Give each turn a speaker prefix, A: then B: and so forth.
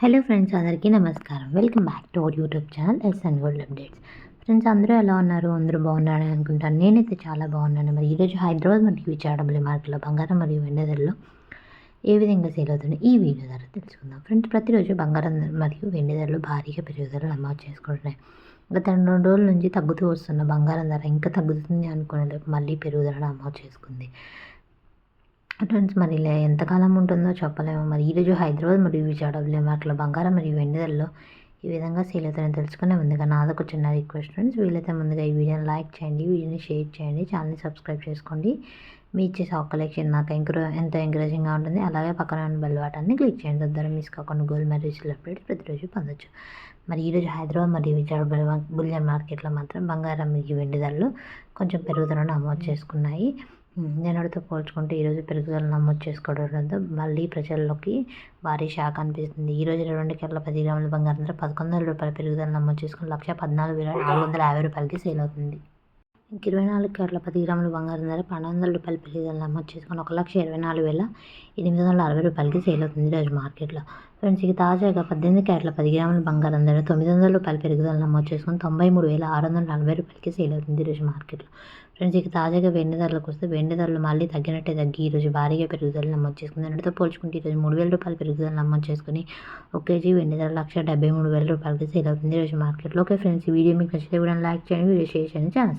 A: Hello friends అందరికీ నమస్కారం. Welcome back to our YouTube channel S and world updates friends అందరూ ఎలా ఉన్నారు? అందరూ బాగున్నారని అనుకుంటాను. నేనైతే చాలా బాగున్నాను. మరి ఈరోజు హైదరాబాద్ మరియు విచారడబ్ల్యూ మార్కెట్లో బంగారం మరియు వెండి ధరలు ఏ విధంగా సేల్ అవుతుంది ఈ వీడియో ద్వారా తెలుసుకుందాం. ఫ్రెండ్స్ ప్రతిరోజు బంగారం మరియు వెండి ధరలు భారీగా పెరుగుదల నమోదు చేసుకుంటున్నాయి. గత రెండు రోజుల నుంచి తగ్గుతూ వస్తున్న బంగారం ధర ఇంకా తగ్గుతుంది అనుకునే మళ్ళీ పెరుగుదల నమోదు చేసుకుంది. ఫ్రెండ్స్ మరి ఇలా ఎంతకాలం ఉంటుందో చెప్పలేము. మరి ఈరోజు హైదరాబాద్ మరియు విజయవాడలో మార్కెట్లో బంగారం మరియు వెండి ధరలో ఈ విధంగా సేల్ అవుతాయని తెలుసుకునే ముందుగా నాదొక చిన్న రిక్వెస్ట్ ఫ్రెండ్స్. వీలైతే ముందుగా ఈ వీడియోని లైక్ చేయండి వీడియోని షేర్ చేయండి ఛానల్ని సబ్స్క్రైబ్ చేసుకోండి. మీ ఇచ్చే సాక్ కలెక్షన్ నాకు ఎంకరే ఎంతో ఎంకరేజింగ్గా ఉంటుంది. అలాగే పక్కన ఉన్న బెల్ బటన్ని క్లిక్ చేయండి. తద్వారా మిస్ కాకుండా గోల్డ్ మరియు సిల్ అప్డేట్స్ ప్రతిరోజు పొందొచ్చు. మరి ఈరోజు హైదరాబాద్ మరియు విజయవాడ బులియన్ మార్కెట్లో మాత్రం బంగారం మరియు వెండి ధరలు కొంచెం పెరుగుదలను నమోదు చేసుకున్నాయి. నిన్నటితో పోల్చుకుంటే ఈరోజు పెరుగుదల నమోదు చేసుకోవడంతో మళ్ళీ ప్రజల్లోకి భారీ షాక్ అనిపిస్తుంది. ఈరోజు రెండు కేరళ పది గ్రాముల బంగారం ధర పదకొండు వందల రూపాయల పెరుగుదల నమోదు చేసుకుని లక్ష పద్నాలుగు వేల నాలుగు వందల యాభై రూపాయలకి సేల్ అవుతుంది. ఇంక ఇరవై నాలుగు కేరళ పది గ్రాముల బంగారం ధర పన్నెండు వందల రూపాయలు పెరుగుదల నమోదు చేసుకుని ఒక లక్ష ఇరవై నాలుగు వేల ఎనిమిది వందల అరవై రూపాయలకి సేల్ అవుతుంది ఈరోజు మార్కెట్లో. ఫ్రెండ్స్ ఇక తాజాగా పద్దెనిమిది కేరళ పది గ్రాముల బంగారం ధర తొమ్మిది వందల రూపాయల పెరుగుదల నమోదు చేసుకుని తొంభై మూడు వేల ఆరు వందల నలభై రూపాయలకి సేల్ అవుతుంది ఈరోజు మార్కెట్లో. ఫ్రెండ్స్ ఇక తాజాగా వెండి ధరలకు వస్తే వెండి ధరలు మళ్ళీ తగ్గినట్టే తగ్గి ఈరోజు భారీగా పెరుగుదల నమోదు చేసుకుంది. పోల్చుకుంటే ఈరోజు మూడు వేల రూపాయల పెరుగుదల నమోదు చేసుకుని ఒక కేజీ వెండి ధర లక్ష డెబ్బై మూడు వేల రూపాయలకి సేల్ అవుతుంది ఈరోజు మార్కెట్లో. ఓకే ఫ్రెండ్స్ ఈ వీడియో మీకు నచ్చితే కూడా లైక్ చేయండి వీడియో షేర్ చేయండి ఛానల్